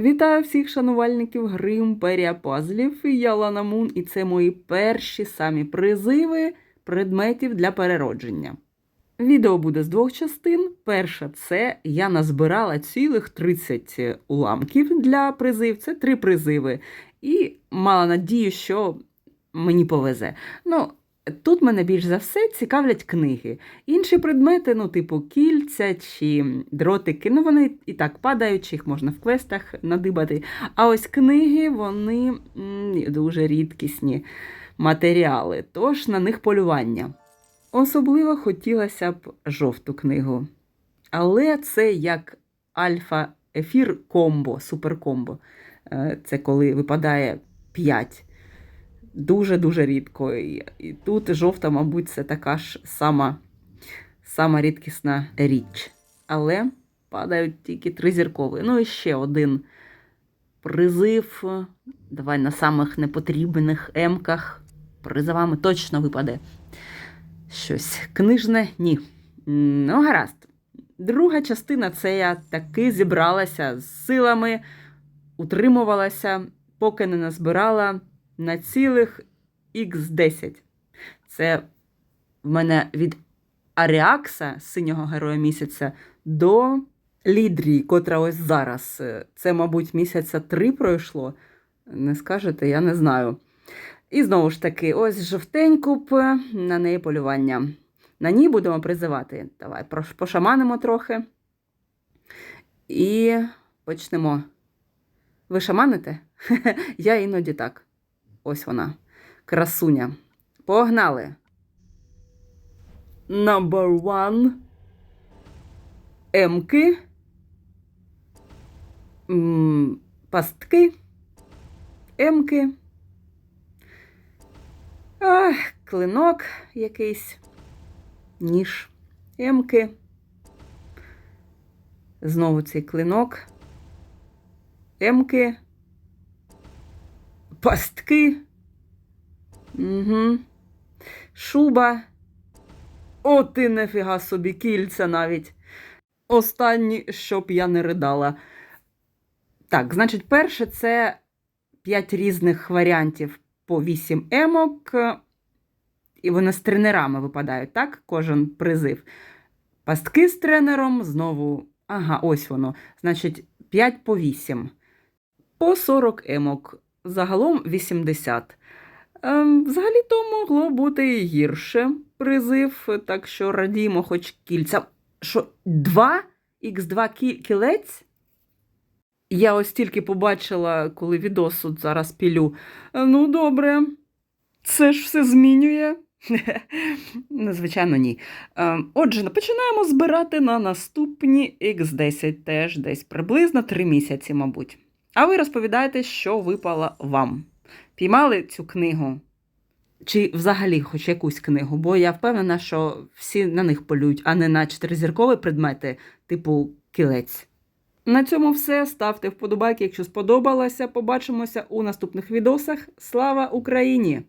Вітаю всіх шанувальників гри Імперія Пазлів. Я Лана Мун, і це мої перші самі призиви предметів для переродження. Відео буде з двох частин. Перша це я назбирала цілих 30 уламків для призив. Це три призиви. І мала надію, що мені повезе. Ну, тут мене більш за все цікавлять книги. Інші предмети, ну, типу кільця чи дротики, ну вони і так падають, їх можна в квестах надибати. А ось книги, вони дуже рідкісні матеріали, тож на них полювання. Особливо хотілося б жовту книгу. Але це як альфа-ефір комбо, суперкомбо. Е, Це коли випадає 5. Дуже-дуже рідко. І, тут жовта, мабуть, це така ж сама, сама рідкісна річ. Але падають тільки три зіркові. Ну і ще один призив. Давай на самих непотрібних емках. Призивами точно випаде. Щось книжне ні. Ну, гаразд. Друга частина це я таки зібралася з силами, утримувалася, поки не назбирала на цілих Х10. Це в мене від Аріакса, синього героя місяця, до Лідрії, котра ось зараз. Це, мабуть, місяця три пройшло. Не скажете, я не знаю. І знову ж таки, ось жовтеньку на неї полювання. На ній будемо призивати. Давай пошаманимо трохи. І почнемо. Ви шаманите? Я іноді так. Ось вона. Красуня. Погнали. Number one. Емки. Пастки. Емки. Ах, клинок якийсь. Ніж. Емки. Знову цей клинок. Емки. Пастки. Угу. Шуба. О, ти нефіга собі кільця навіть. Останні, щоб я не ридала. Так, значить, перше це 5 різних варіантів по 8 емок. І вони з тренерами випадають, так? Кожен призив. Пастки з тренером, знову. Ага, ось воно. Значить, 5 по 8. По 40 емок. Загалом 80. Ем, взагалі-то могло бути і гірше призив, так що радіємо хоч кільця. Що, 2? Х2 кілець? Я ось тільки побачила, коли відос от зараз пілю. Е, Ну, добре, це ж все змінює. Ну, Звичайно, ні. Ем, Отже, починаємо збирати на наступні Х10, теж десь приблизно 3 місяці, мабуть. А ви розповідаєте, що випало вам. Піймали цю книгу? Чи взагалі хоч якусь книгу? Бо я впевнена, що всі на них полюють, а не на чотиризіркові предмети, типу кілець. На цьому все. Ставте вподобайки, якщо сподобалося. Побачимося у наступних відосах. Слава Україні!